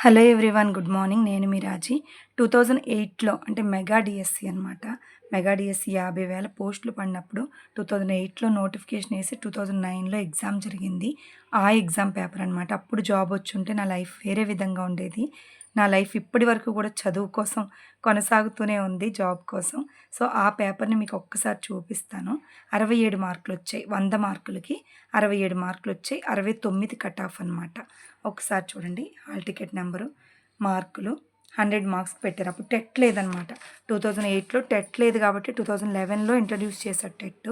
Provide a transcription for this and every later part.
Hello everyone good morning. నేను మీ రాజీ. Two thousand ఎయిట్లో అంటే మెగా డిఎస్సి అనమాట మెగా డిఎస్సి యాభై వేల పోస్టులు పడినప్పుడు టూ థౌజండ్ ఎయిట్లో నోటిఫికేషన్ వేసి టూ థౌజండ్ నైన్లో ఎగ్జామ్ జరిగింది. ఆ ఎగ్జామ్ పేపర్ అనమాట అప్పుడు జాబ్ వచ్చి ఉంటే నా లైఫ్ వేరే విధంగా ఉండేది. నా లైఫ్ ఇప్పటి వరకు కూడా చదువు కోసం కొనసాగుతూనే ఉంది జాబ్ కోసం. సో ఆ పేపర్ని మీకు ఒక్కసారి చూపిస్తాను. అరవై ఏడు మార్కులు వచ్చాయి. వంద మార్కులకి అరవై ఏడు మార్కులు వచ్చాయి. అరవై తొమ్మిది కట్ ఆఫ్ అనమాట ఒకసారి చూడండి. హాల్ టికెట్ నెంబరు మార్కులు. హండ్రెడ్ మార్క్స్ పెట్టారు. అప్పుడు టెట్ లేదనమాట టూ థౌజండ్ ఎయిట్లో టెట్ లేదు కాబట్టి టూ థౌజండ్ లెవెన్లో ఇంట్రడ్యూస్ చేశాడు టెట్.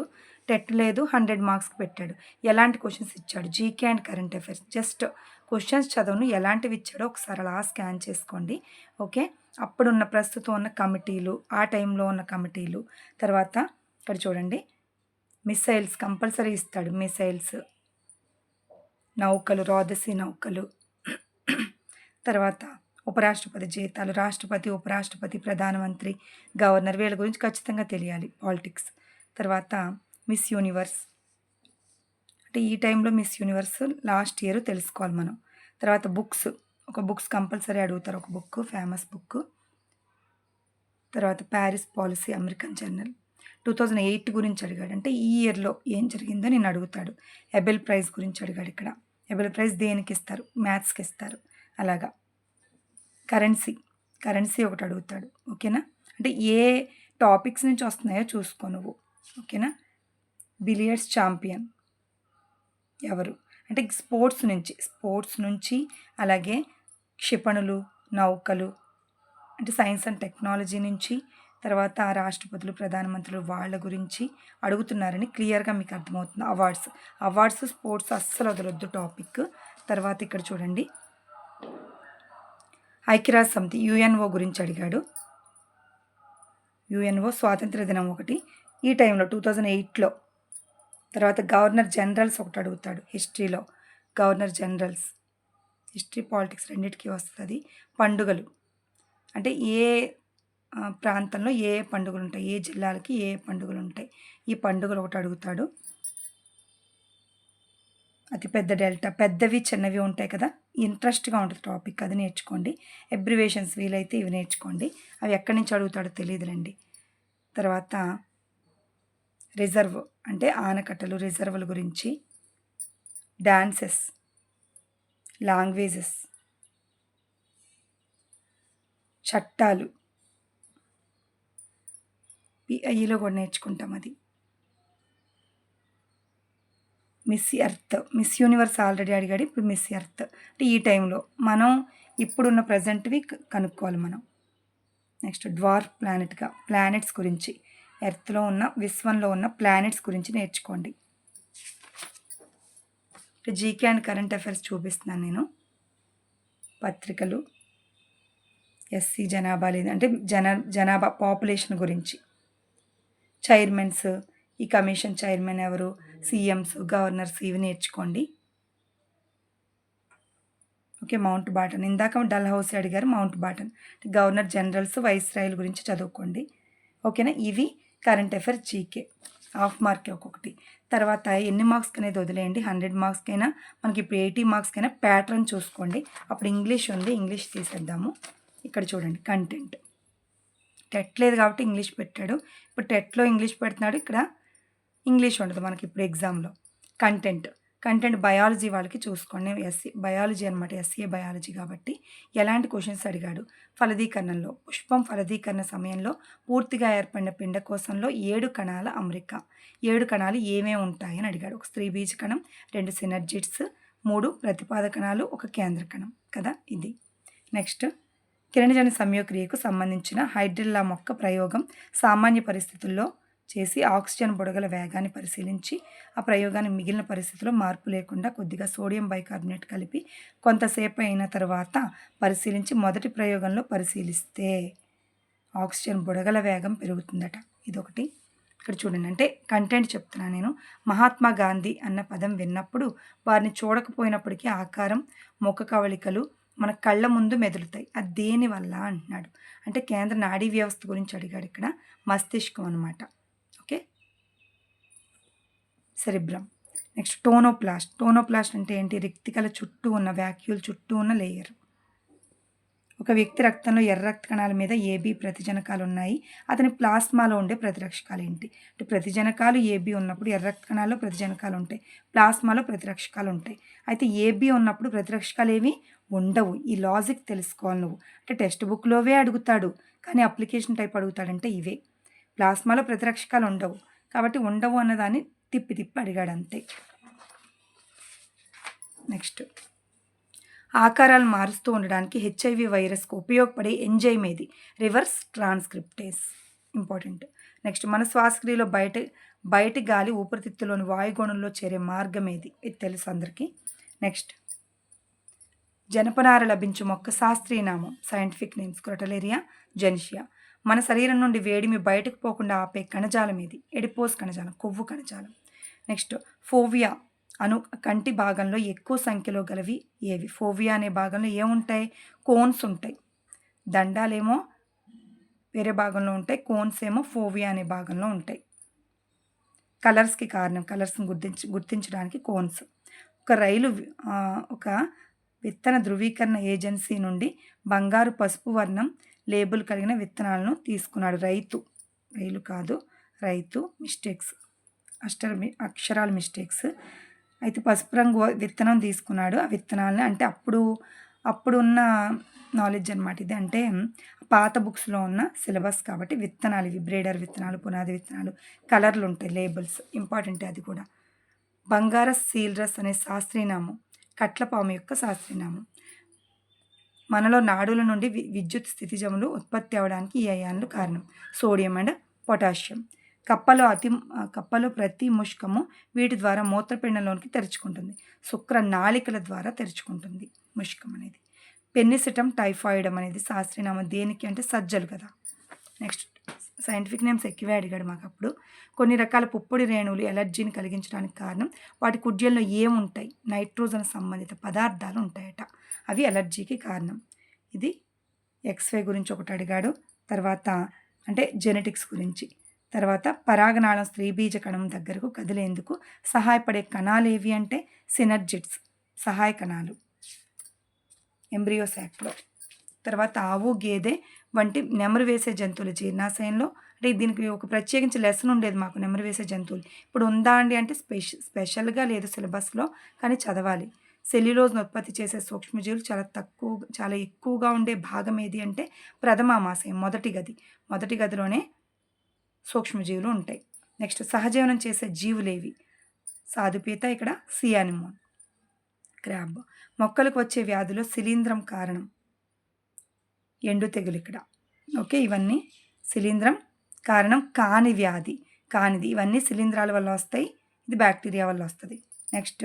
టెట్ లేదు హండ్రెడ్ మార్క్స్ పెట్టాడు. ఎలాంటి క్వశ్చన్స్ ఇచ్చాడు? GK and current affairs just questions చదవను. ఎలాంటివి ఇచ్చాడో ఒకసారి అలా స్కాన్ చేసుకోండి. ఓకే? అప్పుడున్న ప్రస్తుతం ఉన్న కమిటీలు ఆ టైంలో ఉన్న కమిటీలు తర్వాత ఇక్కడ చూడండి. మిసైల్స్ కంపల్సరీ ఇస్తాడు. మిసైల్స్ నౌకలు రోదసి నౌకలు. తర్వాత ఉపరాష్ట్రపతి జీతాలు రాష్ట్రపతి ఉపరాష్ట్రపతి ప్రధానమంత్రి గవర్నర్ వీళ్ళ గురించి ఖచ్చితంగా తెలియాలి పాలిటిక్స్. తర్వాత మిస్ యూనివర్స్. అంటే ఈ టైంలో మిస్ యూనివర్స్ లాస్ట్ ఇయర్ తెలుసుకోవాలి మనం. తర్వాత బుక్స్. ఒక బుక్స్ కంపల్సరీ అడుగుతారు. ఒక బుక్ ఫేమస్ బుక్ తర్వాత Paris policy American journal. Two thousand eight గురించి అడిగాడు. అంటే ఈ ఇయర్లో ఏం జరిగిందో నేను అడుగుతాడు. ఎబెల్ ప్రైజ్ గురించి అడిగాడు ఇక్కడ. ఎబెల్ ప్రైజ్ దేనికి ఇస్తారు? మ్యాథ్స్కి ఇస్తారు. అలాగా. కరెన్సీ. కరెన్సీ ఒకటి అడుగుతాడు. ఓకేనా? అంటే ఏ టాపిక్స్ నుంచి వస్తున్నాయో చూసుకో నువ్వు. ఓకేనా? Billiards champion. ఎవరు? అంటే స్పోర్ట్స్ నుంచి స్పోర్ట్స్ నుంచి అలాగే క్షిపణులు నౌకలు అంటే సైన్స్ అండ్ టెక్నాలజీ నుంచి తర్వాత రాష్ట్రపతులు ప్రధానమంత్రులు వాళ్ళ గురించి అడుగుతున్నారని క్లియర్గా మీకు అర్థమవుతుంది. అవార్డ్స్ అవార్డ్స్ స్పోర్ట్స్ అస్సలు వదలొద్దు టాపిక్. తర్వాత ఇక్కడ చూడండి. ఐక్యరాజ్య సమితి యుఎన్ఓ గురించి అడిగాడు. యుఎన్ఓ స్వాతంత్ర దినం ఒకటి. ఈ టైంలో టూ థౌజండ్ ఎయిట్లో తర్వాత గవర్నర్ జనరల్స్ ఒకటి అడుగుతాడు హిస్టరీలో. Governor generals. హిస్టరీ పాలిటిక్స్ రెండింటికి వస్తుంది. పండుగలు. అంటే ఏ ప్రాంతంలో ఏ పండుగలు ఉంటాయి ఏ జిల్లాలకి ఏ పండుగలు ఉంటాయి ఈ పండుగలు ఒకటి అడుగుతాడు అతి పెద్ద డెల్టా. పెద్దవి చిన్నవి ఉంటాయి కదా? ఇంట్రెస్ట్గా ఉంటుంది టాపిక్. అది నేర్చుకోండి. ఎబ్రివేషన్స్ వీలైతే ఇవి నేర్చుకోండి. అవి ఎక్కడి నుంచి అడుగుతాడో తెలియదులేండి. తర్వాత రిజర్వ్ అంటే ఆనకట్టలు రిజర్వుల గురించి. డాన్సెస్ లాంగ్వేజెస్ చట్టాలు. పిఐలో కూడా నేర్చుకుంటాం అది. Miss Earth Miss Universe already అడిగాడు ఇప్పుడు మిస్ ఎర్త్. అంటే ఈ టైంలో మనం ఇప్పుడున్న ప్రజెంట్వి కనుక్కోవాలి మనం. నెక్స్ట్ డ్వార్ఫ్ ప్లానెట్గా ప్లానెట్స్ గురించి. ఎర్త్లో ఉన్న విశ్వంలో ఉన్న ప్లానెట్స్ గురించి నేర్చుకోండి. జీకే అండ్ కరెంట్ అఫైర్స్ చూపిస్తున్నాను నేను. పత్రికలు ఎస్సీ జనాభా లేదు. అంటే జన జనాభా పాపులేషన్ గురించి. చైర్మన్స్ ఈ కమిషన్ చైర్మన్ ఎవరు సీఎంస్ గవర్నర్స్ ఇవి నేర్చుకోండి. ఓకే మౌంట్ బాటన్ ఇందాక డల్ హౌస్ అడిగారు Mountbatten governor generals vice royal గురించి చదువుకోండి. ఓకేనా ఇవి కరెంట్ అఫైర్ జీకే హాఫ్ మార్కే ఒక్కొక్కటి. తర్వాత ఎన్ని మార్క్స్కి అనేది వదిలేయండి హండ్రెడ్ మార్క్స్కైనా మనకి ఇప్పుడు ఎయిటీ మార్క్స్కైనా ప్యాటర్న్ చూసుకోండి. అప్పుడు ఇంగ్లీష్ ఉంది ఇంగ్లీష్ తీసేద్దాము. ఇక్కడ చూడండి కంటెంట్. టెట్ లేదు కాబట్టి ఇంగ్లీష్ పెట్టాడు. ఇప్పుడు టెట్లో ఇంగ్లీష్ పెడుతున్నాడు ఇక్కడ ఇంగ్లీష్ ఉండదు మనకి ఇప్పుడు ఎగ్జామ్లో. కంటెంట్. కంటెంట్ బయాలజీ వాళ్ళకి చూసుకోండి. ఎస్సీ బయాలజీ అనమాట ఎస్సీఏ బయాలజీ కాబట్టి ఎలాంటి క్వశ్చన్స్ అడిగాడు? ఫలదీకరణలో పుష్పం ఫలదీకరణ సమయంలో పూర్తిగా ఏర్పడిన పిండకోశంలో ఏడు కణాల అమరిక. ఏడు కణాలు ఏమేమి ఉంటాయని అడిగాడు. ఒక స్త్రీ బీజ కణం రెండు సినర్జిట్స్ మూడు ప్రతిపాద కణాలు ఒక కేంద్ర కణం కదా ఇది. నెక్స్ట్ కిరణజన సంయోక్రియకు సంబంధించిన హైడ్రిల్లా మొక్క ప్రయోగం సామాన్య పరిస్థితుల్లో చేసి ఆక్సిజన్ బుడగల వేగాన్ని పరిశీలించి ఆ ప్రయోగాన్ని మిగిలిన పరిస్థితుల్లో మార్పు లేకుండా కొద్దిగా సోడియం బైకార్బోనేట్ కలిపి కొంతసేపు అయిన తర్వాత పరిశీలించి మొదటి ప్రయోగంలో పరిశీలిస్తే ఆక్సిజన్ బుడగల వేగం పెరుగుతుందట. ఇదొకటి. ఇక్కడ చూడండి. అంటే కంటెంట్ చెప్తున్నా నేను. మహాత్మా గాంధీ అన్న పదం విన్నప్పుడు వారిని చూడకపోయినప్పటికీ ఆకారం ముఖ కవళికలు మన కళ్ళ ముందు మెదులుతాయి. అది దేని వల్ల అంటున్నాడు. అంటే కేంద్ర నాడీ వ్యవస్థ గురించి అడిగాడు ఇక్కడ మస్తిష్కం అనమాట okay? Cerebrum next tonoplast tonoplast అంటే ఏంటి? రిక్తికల చుట్టూ ఉన్న వ్యాక్యూల్ చుట్టూ ఉన్న లేయర్ ఒక వ్యక్తి రక్తంలో ఎర్ర రక్త కణాల మీద ఏబీ ప్రతిజనకాలు ఉన్నాయి. అతని ప్లాస్మాలో ఉండే ప్రతిరక్షకాలు ఏంటి? అంటే ప్రతిజనకాలు ఏబీ ఉన్నప్పుడు ఎర్ర రక్త కణాల్లో ప్రతిజనకాలు ఉంటాయి. ప్లాస్మాలో ప్రతిరక్షకాలు ఉంటాయి. అయితే ఏబీ ఉన్నప్పుడు ప్రతిరక్షకాలు ఏవి? ఉండవు. ఈ లాజిక్ తెలుసుకోవాలి నువ్వు. అంటే టెక్స్ట్ బుక్లోవే అడుగుతాడు. కానీ అప్లికేషన్ టైప్ అడుగుతాడంటే ఇవే. ప్లాస్మాలో ప్రతిరక్షకాలు ఉండవు కాబట్టి ఉండవు అన్నదాన్ని తిప్పి తిప్పి అడిగాడు అంతే నెక్స్ట్. ఆకారాలు మారుస్తూ ఉండడానికి హెచ్ఐవి వైరస్కు ఉపయోగపడే ఎంజైమ్ ఏది? Reverse transcriptase. ఇంపార్టెంట్. నెక్స్ట్. మన శ్వాసక్రియలో బయట బయటి గాలి ఊపిరితిత్తులోని వాయుగోణంలో చేరే మార్గం ఏది? ఇది తెలుసు అందరికీ. నెక్స్ట్. జనపనార లభించు మొక్క శాస్త్రీయ నామం. Scientific names. Crotalaria juncea. మన శరీరం నుండి వేడిమి బయటకు పోకుండా ఆపే కణజాలం ఇది. ఎడిపోస్ కణజాలం కొవ్వు కణజాలం. నెక్స్ట్ ఫోవియా అను కంటి భాగంలో ఎక్కువ సంఖ్యలో గలవి ఏవి? ఫోవియా అనే భాగంలో ఏముంటాయి? కోన్స్ ఉంటాయి. దండాలేమో వేరే భాగంలో ఉంటాయి కోన్స్ ఏమో ఫోవియా అనే భాగంలో ఉంటాయి. కలర్స్కి కారణం కలర్స్ని గుర్తించి గుర్తించడానికి కోన్స్. ఒక రైలు ఒక విత్తన ధృవీకరణ ఏజెన్సీ నుండి బంగారు పసుపు వర్ణం లేబుల్ కలిగిన విత్తనాలను తీసుకున్నాడు. రైతు రైలు కాదు రైతు మిస్టేక్స్ అక్షర అక్షరాల మిస్టేక్స్. అయితే పసుపు రంగు విత్తనం తీసుకున్నాడు. ఆ విత్తనాలని అంటే అప్పుడు అప్పుడు ఉన్న నాలెడ్జ్ అనమాట ఇది. అంటే పాత బుక్స్లో ఉన్న సిలబస్ కాబట్టి విత్తనాలు ఇవి బ్రేడర్ విత్తనాలు పునాది విత్తనాలు కలర్లు ఉంటాయి లేబుల్స్ ఇంపార్టెంట్ అది కూడా. బంగార సీల్రస్ అనే శాస్త్రీనామం కట్లపాము యొక్క శాస్త్రీనామం మనలో నాడుల నుండి విద్యుత్ స్థితిజములు ఉత్పత్తి అవడానికి ఈ అయాన్లు కారణం. Sodium and potassium. కప్పలో అతి కప్పలో ప్రతి ముష్కము వీటి ద్వారా మూత్రపిండంలోనికి తెరుచుకుంటుంది. శుక్ర నాళికల ద్వారా తెరుచుకుంటుంది ముష్కం అనేది పెన్నిసిటం టైఫాయిడం అనేది శాస్త్రీనామం దేనికి అంటే సజ్జలు కదా. నెక్స్ట్ సైంటిఫిక్ నేమ్స్ ఎక్కువే అడిగాడు మాకు అప్పుడు. కొన్ని రకాల పుప్పొడి రేణువులు ఎలర్జీని కలిగించడానికి కారణం వాటి కుడ్యల్లో ఏముంటాయి? నైట్రోజన్ సంబంధిత పదార్థాలు ఉంటాయట. అవి ఎలర్జీకి కారణం. ఇది ఎక్స్వే గురించి ఒకటి అడిగాడు. తర్వాత అంటే జెనెటిక్స్ గురించి. తర్వాత పరాగనాళం స్త్రీబీజ కణం దగ్గరకు కదిలేందుకు సహాయపడే కణాలు ఏవి అంటే సినర్జిట్స్ సహాయ కణాలు. ఎంబ్రియోసాక్లో. తర్వాత ఆవు గేదె వంటి నెమరు వేసే జంతువుల జీర్ణాశయంలో అంటే దీనికి ఒక ప్రత్యేకించి లెసన్ ఉండేది మాకు నెమరు వేసే జంతువులు. ఇప్పుడు ఉందా అండి అంటే స్పెషల్ స్పెషల్గా లేదు సిలబస్లో కానీ చదవాలి. సెల్యులోజ్ను ఉత్పత్తి చేసే సూక్ష్మజీవులు చాలా తక్కువ చాలా ఎక్కువగా ఉండే భాగం ఏది అంటే ప్రథమామాశయం మొదటి గది. మొదటి గదిలోనే సూక్ష్మజీవులు ఉంటాయి. నెక్స్ట్ సహజీవనం చేసే జీవులేవి? సాధుపీత ఇక్కడ సియానిమోన్ క్రాబ్ మొక్కలకు వచ్చే వ్యాధిలో శిలీంద్రం కారణం. ఎండు తెగులు ఇక్కడ. ఓకే ఇవన్నీ శిలీంద్రం. కారణం కాని వ్యాధి. కానిది. ఇవన్నీ శిలీంధ్రాల వల్ల వస్తాయి. ఇది బ్యాక్టీరియా వల్ల వస్తుంది. నెక్స్ట్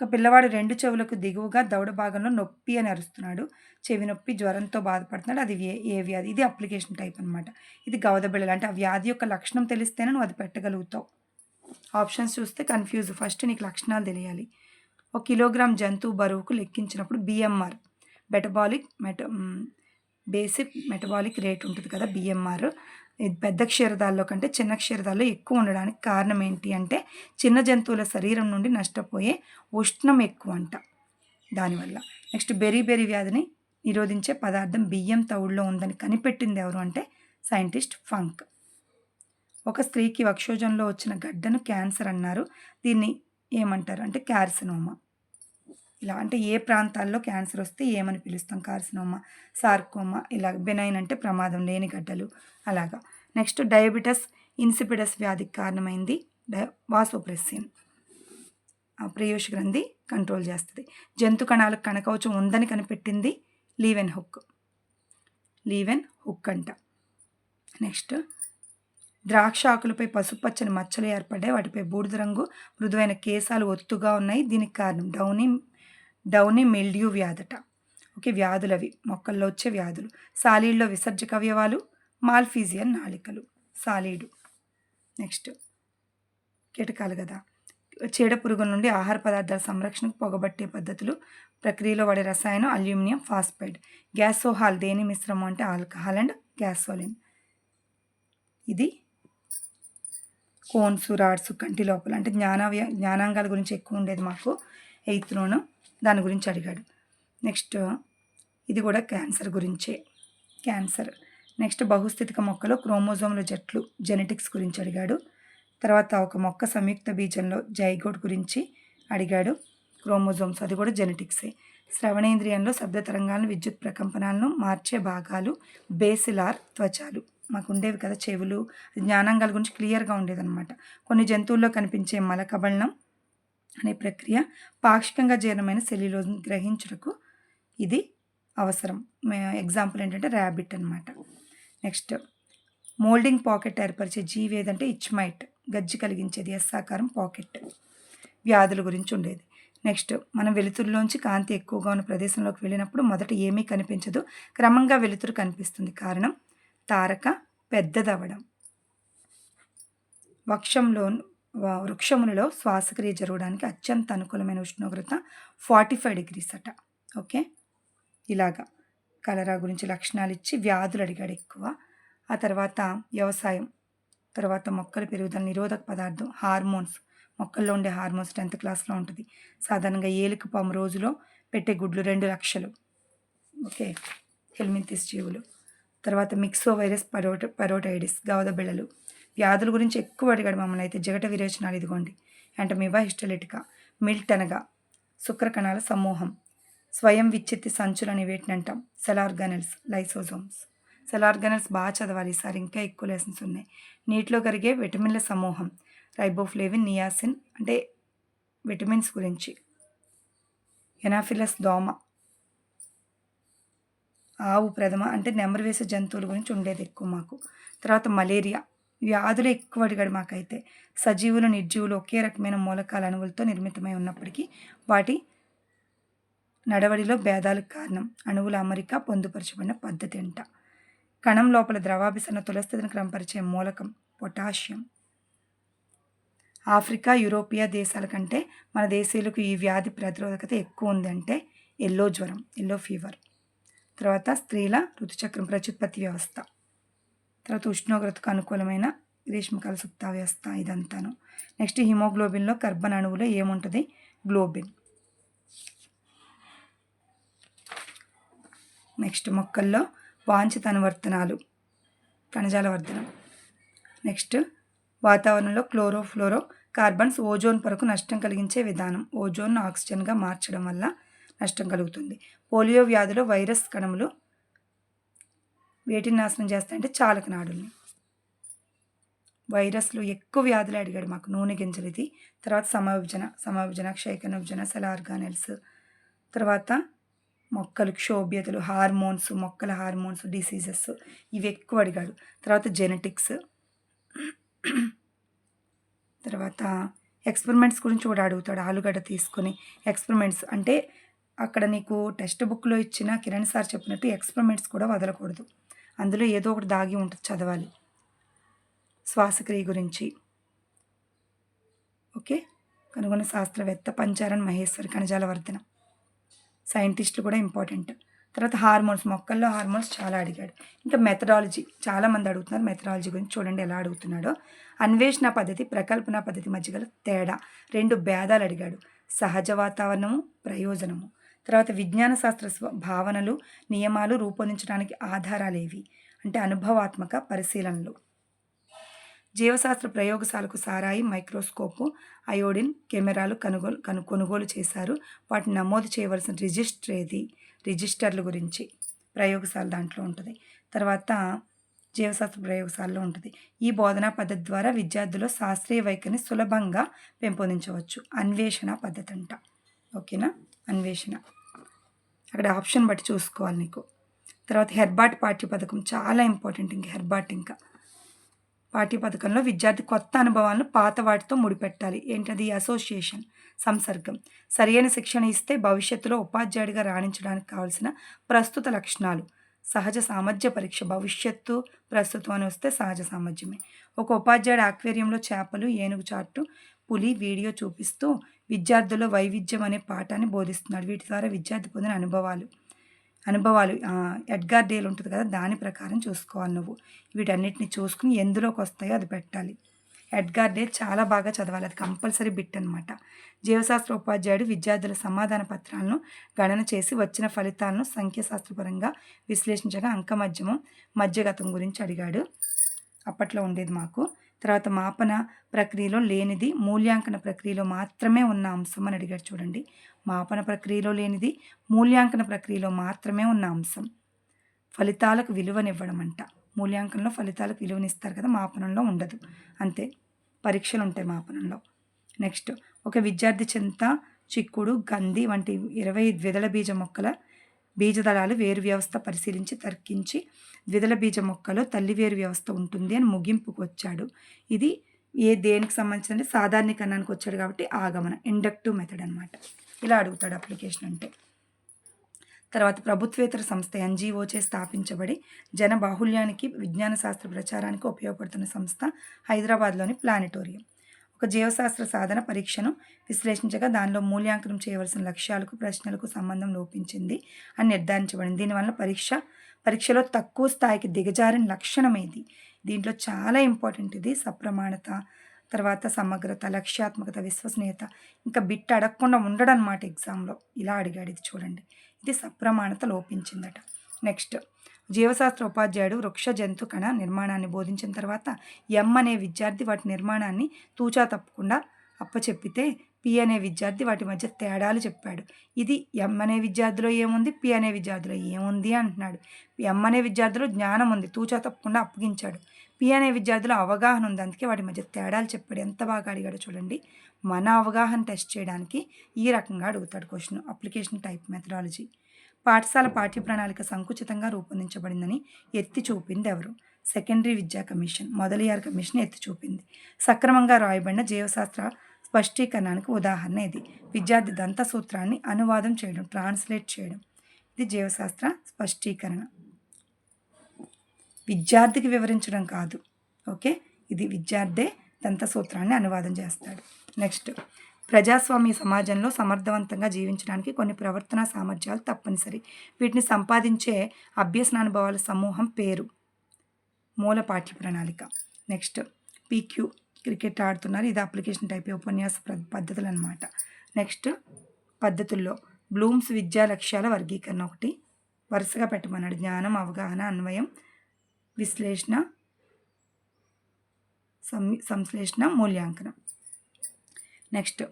ఒక పిల్లవాడు రెండు చెవులకు దిగువగా దౌడ భాగంలో నొప్పి అని అరుస్తున్నాడు. చెవి నొప్పి జ్వరంతో బాధపడుతున్నాడు. అది ఏ వ్యాధి? ఇది అప్లికేషన్ టైప్ అనమాట ఇది గౌదబిళ్ళలు అంటే ఆ వ్యాధి యొక్క లక్షణం తెలిస్తేనే నువ్వు అది పెట్టగలుగుతావు. ఆప్షన్స్ చూస్తే కన్ఫ్యూజ్. ఫస్ట్ నీకు లక్షణాలు తెలియాలి. ఒక కిలోగ్రామ్ జంతువు బరువుకు లెక్కించినప్పుడు BMR metabolic meta basic metabolic rate ఉంటుంది కదా బిఎంఆర్ పెద్ద క్షీరదాల్లో కంటే చిన్న క్షీరదాల్లో ఎక్కువ ఉండడానికి కారణం ఏంటి అంటే చిన్న జంతువుల శరీరం నుండి నష్టపోయే ఉష్ణం ఎక్కువ అంట దానివల్ల నెక్స్ట్ బెరీ బెరీ వ్యాధిని నిరోధించే పదార్థం బియ్యం తవుడులో ఉందని కనిపెట్టింది ఎవరు అంటే సైంటిస్ట్ ఫంక్. ఒక స్త్రీకి వక్షోజంలో వచ్చిన గడ్డను క్యాన్సర్ అన్నారు. దీన్ని ఏమంటారు? అంటే క్యార్సినోమా ఇలా అంటే ఏ ప్రాంతాల్లో క్యాన్సర్ వస్తే ఏమని పిలుస్తాం? కార్సినోమా సార్కోమా ఇలా బెనైన్ అంటే ప్రమాదం లేని గడ్డలు అలాగా. నెక్స్ట్ డయాబెటస్ ఇన్సిపిడస్ వ్యాధికి కారణమైంది డయ వాసోప్రెసిన్ ప్రియోష్ గ్రంథి కంట్రోల్ చేస్తుంది. జంతు కణాలకు కణకవచం ఉందని కనిపెట్టింది లీవెన్ హుక్. లీవెన్ హుక్ అంట. నెక్స్ట్ ద్రాక్ష ఆకులపై పసుపచ్చని మచ్చలు ఏర్పడ్డాయి. వాటిపై బూడిద రంగు మృదువైన కేశాలు ఒత్తుగా ఉన్నాయి. దీనికి కారణం డౌనీ డౌనీ మిల్డ్యూ వ్యాధట. ఓకే వ్యాధులు అవి మొక్కల్లో వచ్చే వ్యాధులు. సాలీడ్లో విసర్జక అవయవాలు మాల్ఫీజియన్ నాళికలు. సాలీడు. నెక్స్ట్. కీటకాలు కదా. చీడ పురుగుల నుండి ఆహార పదార్థాల సంరక్షణకు పొగబట్టే పద్ధతులు. ప్రక్రియలో వాడే రసాయనం అల్యూమినియం ఫాస్ఫైడ్. గ్యాసోహాల్ దేని మిశ్రమం అంటే ఆల్కహాల్ అండ్ గ్యాసోలిన్. ఇది కోన్స్ రాడ్స్ కంటి లోపల. అంటే జ్ఞాన జ్ఞానాంగాల గురించి ఎక్కువ ఉండేది మాకు ఎయిత్లోను దాని గురించి అడిగాడు. నెక్స్ట్ ఇది కూడా క్యాన్సర్ గురించే. క్యాన్సర్. నెక్స్ట్ బహుస్థితిక మొక్కలో క్రోమోజోముల జట్లు జెనెటిక్స్ గురించి అడిగాడు. తర్వాత ఒక మొక్క సంయుక్త బీజంలో జైగోట్ గురించి అడిగాడు. క్రోమోజోమ్స్ అది కూడా జెనెటిక్సే. శ్రవణేంద్రియంలో శబ్ద తరంగాలను విద్యుత్ ప్రకంపనాలను మార్చే భాగాలు బేసిలార్ త్వచాలు. మాకు ఉండేవి కదా చెవులు. జ్ఞానాంగాల గురించి క్లియర్గా ఉండేదన్నమాట. కొన్ని జంతువుల్లో కనిపించే మలకబళనం అనే ప్రక్రియ పాక్షికంగా జీర్ణమైన సెల్యులోజ్ని గ్రహించుటకు ఇది అవసరం. ఎగ్జాంపుల్ ఏంటంటే ర్యాబిట్ అనమాట నెక్స్ట్ మోల్డింగ్ పాకెట్ ఏర్పరిచే జీవి ఏదంటే ఇచ్మైట్ గజ్జి కలిగించేది ఎస్సాకారం పాకెట్ వ్యాధుల గురించి ఉండేది. నెక్స్ట్ మనం వెలుతురులోంచి కాంతి ఎక్కువగా ఉన్న ప్రదేశంలోకి వెళ్ళినప్పుడు మొదట ఏమీ కనిపించదు క్రమంగా వెలుతురు కనిపిస్తుంది. కారణం తారక పెద్దదవడం వక్షంలో వృక్షములలో శ్వాసక్రియ జరగడానికి అత్యంత అనుకూలమైన ఉష్ణోగ్రత ఫార్టీ ఫైవ్ డిగ్రీస్ అట. ఓకే? ఇలాగా. కలరా గురించి లక్షణాలు ఇచ్చి వ్యాధులు అడిగాడు ఎక్కువ. ఆ తర్వాత వ్యవసాయం. తర్వాత మొక్కల పెరుగుదల నిరోధక పదార్థం హార్మోన్స్. మొక్కల్లో ఉండే హార్మోన్స్ టెన్త్ క్లాస్లో ఉంటుంది. సాధారణంగా ఏలుక పాము రోజులో పెట్టే గుడ్లు రెండు లక్షలు. ఓకే? హెల్మింతిస్ జీవులు. తర్వాత మిక్సో వైరస్ పరోట పరోటైడిస్ గవద బిళ్ళలు. వ్యాధుల గురించి ఎక్కువ అడిగాడు మమ్మల్ని అయితే జగట విరేచనాలు ఇదిగోండి. యాంటమీబా హిస్టలిటికా మిల్ట్ అనగా శుక్రకణాల సమూహం స్వయం విచ్చిత్తి సంచులు అని వేటిని అంటాం. లైసోజోమ్స్. సెలార్గనల్స్ బాగా చదవాలి ఈసారి ఇంకా ఎక్కువ లెసన్స్ ఉన్నాయి. నీటిలో కరిగే విటమిన్ల సమూహం రైబోఫ్లేవిన్ నియాసిన్ అంటే విటమిన్స్ గురించి. ఎనాఫిలస్ దోమ ఆవు ప్రథమ అంటే నెమరు వేసే జంతువుల గురించి ఉండేది ఎక్కువ మాకు. తర్వాత మలేరియా వ్యాధులు ఎక్కువ అడిగాడు మాకైతే. సజీవులు నిర్జీవులు ఒకే రకమైన మూలకాల అణువులతో నిర్మితమై ఉన్నప్పటికీ వాటి నడవడిలో భేదాలకు కారణం అణువుల అమరిక పొందుపరచబడిన పద్ధతి అంట. కణం లోపల ద్రవాభిసరణ తులస్థితిని క్రమపరిచే మూలకం పొటాషియం. ఆఫ్రికా యూరోపియా దేశాల కంటే మన దేశీయులకు ఈ వ్యాధి ప్రతిరోధకత ఎక్కువ ఉంది అంటే ఎల్లో జ్వరం ఎల్లో ఫీవర్. తర్వాత స్త్రీల ఋతుచక్రం ప్రత్యుత్పత్తి వ్యవస్థ. తర్వాత ఉష్ణోగ్రతకు అనుకూలమైన గ్రీష్మకాల సుప్త వ్యవస్థ ఇదంతాను. నెక్స్ట్ హిమోగ్లోబిన్లో కర్బన్ అణువులో ఏముంటుంది? గ్లోబిన్. నెక్స్ట్ మొక్కల్లో వాంఛిత అనువర్తనాలు. కణజాల వర్ధనం. నెక్స్ట్ వాతావరణంలో క్లోరో ఫ్లోరో కార్బన్స్ ఓజోన్ పొరకు నష్టం కలిగించే విధానం. ఓజోన్ను ఆక్సిజన్గా మార్చడం వల్ల నష్టం కలుగుతుంది. పోలియో వ్యాధిలో వైరస్ కణములు వేటిని నాశనం చేస్తాయంటే చాలక నాడుల్ని వైరస్లు ఎక్కువ వ్యాధులు అడిగాడు మాకు నూనె గింజలు ఇది. తర్వాత సమవిభజన సమవిభజన క్షయకన విభజన సెలార్గానెల్స్ తర్వాత మొక్కలు క్షోభ్యతలు హార్మోన్స్ మొక్కల హార్మోన్స్ డిసీజెస్ ఇవి ఎక్కువ అడిగాడు. తర్వాత జెనెటిక్స్. తర్వాత ఎక్స్పెరిమెంట్స్ గురించి కూడా అడుగుతాడు ఆలుగడ్డ తీసుకొని. ఎక్స్పెరిమెంట్స్ అంటే అక్కడ నీకు టెక్స్ట్ బుక్లో ఇచ్చిన కిరణ్ సార్ చెప్పినట్టు ఎక్స్పెరిమెంట్స్ కూడా వదలకూడదు. అందులో ఏదో ఒకటి దాగి ఉంటుంది చదవాలి. శ్వాసక్రియ గురించి. ఓకే? కనుగొన్న శాస్త్రవేత్త పంచారన్ మహేశ్వరి కణజాల వర్ధనం. సైంటిస్టులు కూడా ఇంపార్టెంట్. తర్వాత హార్మోన్స్ మొక్కల్లో హార్మోన్స్ చాలా అడిగాడు. ఇంకా మెథడాలజీ చాలామంది అడుగుతున్నారు మెథడాలజీ గురించి చూడండి ఎలా అడుగుతున్నాడో. అన్వేషణ పద్ధతి ప్రకల్పన పద్ధతి మధ్య గల తేడా రెండు భేదాలు అడిగాడు. సహజ వాతావరణము ప్రయోజనము. తర్వాత విజ్ఞాన శాస్త్ర స్వ- భావనలు నియమాలు రూపొందించడానికి ఆధారాలు ఏవి అంటే అనుభవాత్మక పరిశీలనలు. జీవశాస్త్ర ప్రయోగశాలకు సారాయి మైక్రోస్కోపు అయోడిన్ కెమెరాలు కనుగోలు కను కొనుగోలు చేశారు. వాటిని నమోదు చేయవలసిన రిజిస్టర్ ఏది? రిజిస్టర్ల గురించి ప్రయోగశాల దాంట్లో ఉంటుంది. తర్వాత జీవశాస్త్ర ప్రయోగశాలలో ఉంటుంది. ఈ బోధనా పద్ధతి ద్వారా విద్యార్థులు శాస్త్రీయ వైఖరిని సులభంగా పెంపొందించవచ్చు. అన్వేషణ పద్ధతి అంట. ఓకేనా? అన్వేషణ. అక్కడ ఆప్షన్ బట్టి చూసుకోవాలి నీకు. తర్వాత హెర్బాట్ పాఠ్య పథకం చాలా ఇంపార్టెంట్ ఇంకా హెర్బాట్ ఇంకా. పాఠ్య పథకంలో విద్యార్థి కొత్త అనుభవాలను పాత వాటితో ముడిపెట్టాలి. ఏంటది? అసోసియేషన్ సంసర్గం. సరియైన శిక్షణ ఇస్తే భవిష్యత్తులో ఉపాధ్యాయుడిగా రాణించడానికి కావాల్సిన ప్రస్తుత లక్షణాలు. సహజ సామర్థ్య పరీక్ష. భవిష్యత్తు ప్రస్తుతం అని వస్తే సహజ సామర్థ్యమే. ఒక ఉపాధ్యాయుడు ఆక్వేరియంలో చేపలు ఏనుగు చాటు పులి వీడియో చూపిస్తూ విద్యార్థుల్లో వైవిధ్యం అనే పాఠాన్ని బోధిస్తున్నాడు. వీటి ద్వారా విద్యార్థి పొందిన అనుభవాలు అనుభవాలు ఎడ్గార్ డేలు ఉంటుంది కదా దాని ప్రకారం చూసుకోవాలి నువ్వు. వీటన్నిటిని చూసుకుని ఎందులోకి వస్తాయో అది పెట్టాలి. ఎడ్గార్ డే చాలా బాగా చదవాలి. అది కంపల్సరీ బిట్ అనమాట జీవశాస్త్ర ఉపాధ్యాయుడు విద్యార్థుల సమాధాన పత్రాలను గణన చేసి వచ్చిన ఫలితాలను సంఖ్యాశాస్త్రపరంగా విశ్లేషించగా అంకమధ్యమం మధ్యగతం గురించి అడిగాడు. అప్పట్లో ఉండేది మాకు. తర్వాత మాపన ప్రక్రియలో లేనిది మూల్యాంకన ప్రక్రియలో మాత్రమే ఉన్న అంశం అని అడిగారు చూడండి. మాపన ప్రక్రియలో లేనిది మూల్యాంకన ప్రక్రియలో మాత్రమే ఉన్న అంశం. ఫలితాలకు విలువనివ్వడం అంట మూల్యాంకనంలో ఫలితాలకు విలువనిస్తారు కదా మాపనంలో ఉండదు. అంతే. పరీక్షలు ఉంటాయి మాపనంలో. నెక్స్ట్ ఒక విద్యార్థి చింత చిక్కుడు గంది వంటి ఇరవై ద్విదళ బీజ మొక్కల బీజదళాలు వేరు వ్యవస్థ పరిశీలించి తర్కించి ద్విదళ బీజ మొక్కలో తల్లి వేరు వ్యవస్థ ఉంటుంది అని ముగింపుకు వచ్చాడు ఇది ఏ దేనికి సంబంధించిన సాధారణీకరణానికి వచ్చాడు కాబట్టి ఆగమన ఇండక్టివ్ మెథడ్ అనమాట ఇలా అడుగుతాడు అప్లికేషన్ అంటే. తర్వాత ప్రభుత్వేతర సంస్థ ఎన్జిఓచే స్థాపించబడి జన బాహుళ్యానికి విజ్ఞాన శాస్త్ర ప్రచారానికి ఉపయోగపడుతున్న సంస్థ హైదరాబాద్లోని ప్లానిటోరియం. ఒక జీవశాస్త్ర సాధన పరీక్షను విశ్లేషించగా దానిలో మూల్యాంకనం చేయవలసిన లక్ష్యాలకు ప్రశ్నలకు సంబంధం లోపించింది అని నిర్ధారించబడింది. దీనివల్ల పరీక్ష పరీక్షలో తక్కువ స్థాయికి దిగజారిన లక్షణం ఇది దీంట్లో చాలా ఇంపార్టెంట్ ఇది సప్రమాణత తర్వాత సమగ్రత లక్ష్యాత్మకత విశ్వసనీయత. ఇంకా బిట్ అడగకుండా ఉండడం అనమాట ఎగ్జామ్లో. ఇలా అడిగాడు ఇది చూడండి. ఇది సప్రమాణత లోపించిందట. నెక్స్ట్ జీవశాస్త్ర ఉపాధ్యాయుడు వృక్ష జంతు కణ నిర్మాణాన్ని బోధించిన తర్వాత ఎం అనే విద్యార్థి వాటి నిర్మాణాన్ని తూచా తప్పకుండా అప్పచెప్పితే పి అనే విద్యార్థి వాటి మధ్య తేడాలు చెప్పాడు. ఇది ఎం అనే విద్యార్థిలో ఏముంది? పి అనే విద్యార్థిలో ఏముంది? అంటున్నాడు. ఎం అనే విద్యార్థిలో జ్ఞానం ఉంది. తూచా తప్పకుండా అప్పగించాడు. పి అనే విద్యార్థిలో అవగాహన ఉంది. అందుకే వాటి మధ్య తేడాలు చెప్పాడు. ఎంత బాగా అడిగాడు చూడండి. మన అవగాహన టెస్ట్ చేయడానికి ఈ రకంగా అడుగుతాడు క్వశ్చన్. Application type methodology. పాఠశాల పాఠ్య ప్రణాళిక సంకుచితంగా రూపొందించబడిందని ఎత్తి చూపింది ఎవరు సెకండరీ విద్యా కమిషన్ మొదలయ్యారు కమిషన్ ఎత్తి చూపింది. సక్రమంగా రాయబడిన జీవశాస్త్ర స్పష్టీకరణానికి ఉదాహరణ ఇది. విద్యార్థి దంత సూత్రాన్ని అనువాదం చేయడం ట్రాన్స్లేట్ చేయడం. ఇది జీవశాస్త్ర స్పష్టీకరణ. విద్యార్థికి వివరించడం కాదు. ఓకే? ఇది విద్యార్థే దంత సూత్రాన్ని అనువాదం చేస్తాడు. నెక్స్ట్. ప్రజాస్వామ్య సమాజంలో సమర్థవంతంగా జీవించడానికి కొన్ని ప్రవర్తన సామర్థ్యాలు తప్పనిసరి. వీటిని సంపాదించే అభ్యసనానుభవాల సమూహం పేరు. మూల పాఠ్య ప్రణాళిక నెక్స్ట్ పీక్యూ క్రికెట్ ఆడుతున్నారు. ఇది అప్లికేషన్ టైప్ ఉపన్యాస పద్ధతులు అనమాట నెక్స్ట్ పద్ధతుల్లో బ్లూమ్స్ విద్యా లక్ష్యాల వర్గీకరణ ఒకటి. వరుసగా పెట్టమన్నాడు. జ్ఞానం అవగాహన అన్వయం విశ్లేషణ సంశ్లేషణ మూల్యాంకనం. నెక్స్ట్.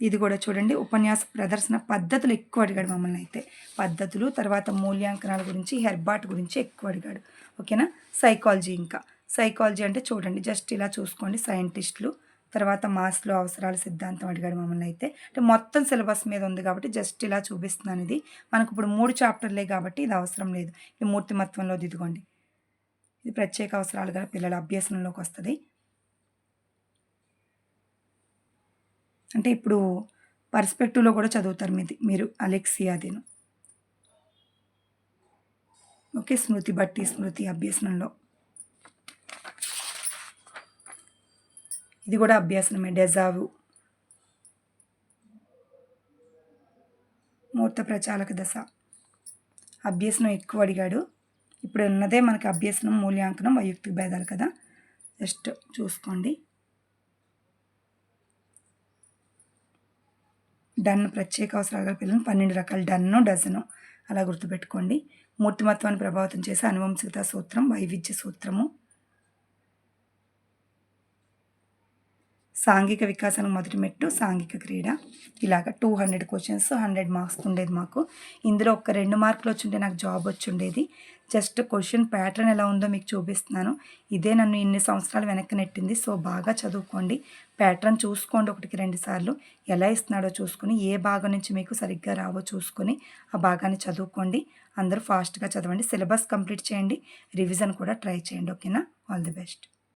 ఇది కూడా చూడండి. ఉపన్యాస ప్రదర్శన పద్ధతులు ఎక్కువ అడిగాడు మమ్మల్ని అయితే. పద్ధతులు తర్వాత మూల్యాంకనాల గురించి హెర్బాట్ గురించి ఎక్కువ అడిగాడు. ఓకేనా? సైకాలజీ ఇంకా. సైకాలజీ అంటే చూడండి. జస్ట్ ఇలా చూసుకోండి. సైంటిస్టులు తర్వాత మాస్లో అవసరాల సిద్ధాంతం అడిగాడు మమ్మల్ని అయితే. అంటే మొత్తం సిలబస్ మీద ఉంది కాబట్టి జస్ట్ ఇలా చూపిస్తున్నాను ఇది. మనకు ఇప్పుడు మూడు చాప్టర్లే కాబట్టి ఇది అవసరం లేదు. ఈ మూర్తిమత్వంలో దిద్దుకోండి ఇది ప్రత్యేక అవసరాలు గల పిల్లల అభ్యసనంలోకి వస్తుంది. అంటే ఇప్పుడు పర్స్పెక్టివ్లో కూడా చదువుతారు మీది మీరు అలెక్సియాదిను ఓకే స్మృతి బట్టి స్మృతి అభ్యసనంలో. ఇది కూడా అభ్యాసనమే డెజావు. మూర్త ప్రచాలక దశ. అభ్యసనం ఎక్కువ అడిగాడు. ఇప్పుడు ఉన్నదే మనకి అభ్యసనం మూల్యాంకనం వైయక్తిక భేదాలు కదా. జస్ట్ చూసుకోండి. డన్ ప్రత్యేక అవసరాలు గల పిల్లలు పన్నెండు రకాల డన్ను డజను అలా గుర్తుపెట్టుకోండి. మూర్తిమత్వాన్ని ప్రభావితం చేసే అనువంశికత సూత్రం వైవిధ్య సూత్రము. సాంఘిక వికాసానికి మొదటి మెట్టు సాంఘిక క్రీడ. ఇలాగ two hundred questions hundred marks ఉండేది మాకు. ఇందులో ఒక రెండు మార్కులు వచ్చుంటే నాకు జాబ్ వచ్చి ఉండేది జస్ట్ క్వశ్చన్ ప్యాటర్న్ ఎలా ఉందో మీకు చూపిస్తున్నాను. ఇదే నన్ను ఇన్ని సంవత్సరాలు వెనక్కి నెట్టింది. సో బాగా చదువుకోండి. ప్యాటర్న్ చూసుకోండి ఒకటికి రెండు సార్లు. ఎలా ఇస్తున్నాడో చూసుకుని ఏ భాగం నుంచి మీకు సరిగ్గా రావో చూసుకొని ఆ భాగాన్ని చదువుకోండి. అందరూ ఫాస్ట్గా చదవండి. సిలబస్ కంప్లీట్ చేయండి. రివిజన్ కూడా ట్రై చేయండి. ఓకేనా ఆల్ ది బెస్ట్